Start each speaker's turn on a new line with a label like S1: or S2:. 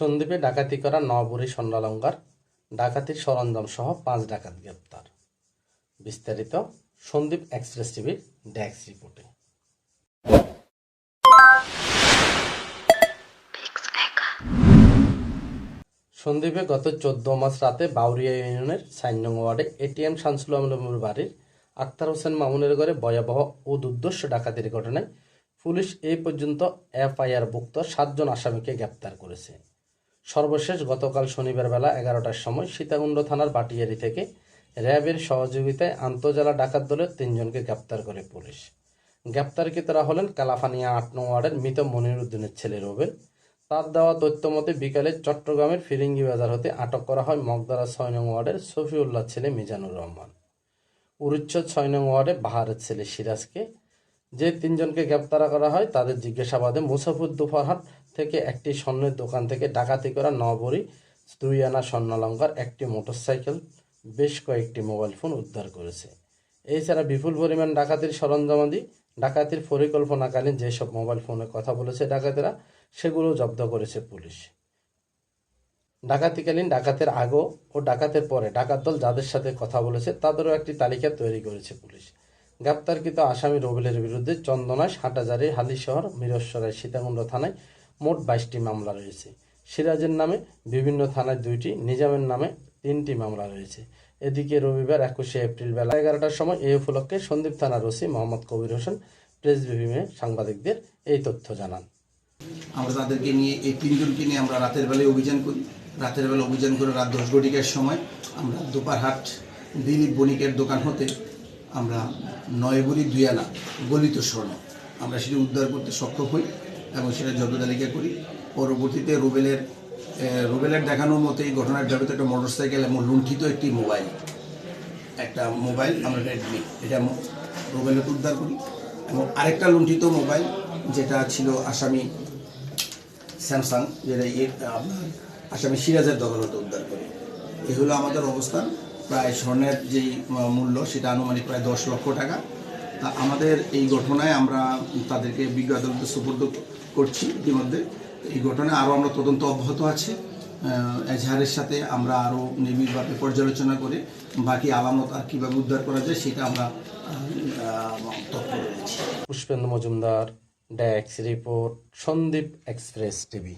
S1: সন্দ্বীপে ডাকাতি করা নবরী স্বর্ণালঙ্কার, ডাকাতির সরঞ্জাম সহ পাঁচ ডাকাত গ্রেপ্তার। বিস্তারিত সন্দীপ এক্সপ্রেস টিভির ড্যাক্স রিপোর্টে। সন্দ্বীপে গত চোদ্দ মাস রাতে বাউরিয়া ইউনিয়নের সাইন ওয়ার্ডে এটিএম শামসুল আলমের বাড়ির আক্তার হোসেন মামুনের ঘরে ভয়াবহ ও দুর্দর্শ ডাকাতির ঘটনায় পুলিশ এই পর্যন্ত এফআইআর ভুক্ত সাতজন আসামিকে গ্রেপ্তার করেছে। সর্বশেষ গতকাল শনিবার বেলা এগারোটার সময় সীতাকুণ্ড থানার বাটিয়ারি থেকে র্যাবের সহযোগিতায় আন্তজেলা ডাকাত দলের তিনজনকে গ্রেপ্তার করে পুলিশ। গ্রেপ্তারকৃতরা হলেন কালাফানিয়া আট নং ওয়ার্ডের মৃত মনির উদ্দিনের ছেলে রোবেল। তার দেওয়া তথ্য মতে বিকালে চট্টগ্রামের ফিরিঙ্গি বাজার হতে আটক করা হয় মগদারা ছয় নং ওয়ার্ডের সফিউল্লাহ ছেলে মিজানুর রহমান। উরুচ্ছেদ ছয় নং ওয়ার্ডে বাহারের ছেলে সিরাজকে। যে তিনজনকে গ্রেপ্তার করা হয় তাদের জিজ্ঞাসাবাদে মুসাফুর দুফরহাট থেকে একটি স্বর্ণের দোকান থেকে ডাকাতি করা নবরী দুই আনা স্বর্ণালঙ্কার একটি মোটরসাইকেল, বেশ কয়েকটি মোবাইল ফোন উদ্ধার করেছে। এছাড়া বিপুল পরিমাণ ডাকাতির সরঞ্জামাদি, ডাকাতির পরিকল্পনাকালীন যেসব মোবাইল ফোনে কথা বলেছে ডাকাতেরা, সেগুলো জব্দ করেছে পুলিশ। ডাকাতিকালীন ডাকাতের আগো ও ডাকাতের পরে ডাকাত দল যাদের সাথে কথা বলেছে, তাদেরও একটি তালিকা তৈরি করেছে পুলিশ। গ্রেপ্তারকৃত আসামি রবিলের বিরুদ্ধে চন্দনাশ হাটাজারি হালিশহর মিরস্বরায় সীতাকুণ্ড থানায় মোট বাইশটি মামলা রয়েছে। সিরাজের নামে বিভিন্ন থানায় দুইটি, নিজামের নামে তিনটি মামলা রয়েছে। এদিকে রবিবার একুশে এপ্রিল বেলা এগারোটার সময় এই উপলক্ষে সন্দীপ থানার ওসি মোহাম্মদ কবির হোসেন প্রেস ব্রিফিংয়ে সাংবাদিকদের এই তথ্য জানান।
S2: আমরা তাদেরকে নিয়ে, এই তিনজনকে নিয়ে আমরা রাতের বেলায় অভিযান করি। রাতের বেলা অভিযান করে রাত দশ ঘটিকার সময় আমরা দুপারহাট দিলীপ বণিকের দোকান হতে আমরা নয়বুরি দুয়ানা গলিত স্বর্ণ, আমরা সেটি উদ্ধার করতে সক্ষম হই। এবং সেটা জব্দ তালিকা করি। পরবর্তীতে রুবেলের এ, রুবেলের দেখানোর মতে এই ঘটনার জগতে একটা মোটরসাইকেল এবং লুণ্ঠিত একটি মোবাইল। একটা মোবাইল আমরা রেডমি এটা রুবেলের উদ্ধার করি। এবং আরেকটা লুণ্ঠিত মোবাইল যেটা ছিল আসামি স্যামসাং যেটা ইয়ে আপনার আসামি সিরাজের দখল দখলতে উদ্ধার করি। এই হলো আমাদের অবস্থান। প্রায় স্বর্ণের যেই মূল্য সেটা আনুমানিক প্রায় দশ লক্ষ টাকা। আমাদের এই ঘটনায় আমরা তাদেরকে বিজ্ঞ আদালতে সুপর্দ করছি ইতিমধ্যে। এই ঘটনায় আরও আমরা তদন্ত অব্যাহত আছে। এজাহারের সাথে আমরা আরও নিবিড়ভাবে পর্যালোচনা করে বাকি আলামত আর কীভাবে উদ্ধার করা যায় সেটা আমরা
S1: পুষ্পেন্দ্র মজুমদার, ড্যাক্স রিপোর্ট, সন্দীপ এক্সপ্রেস টিভি।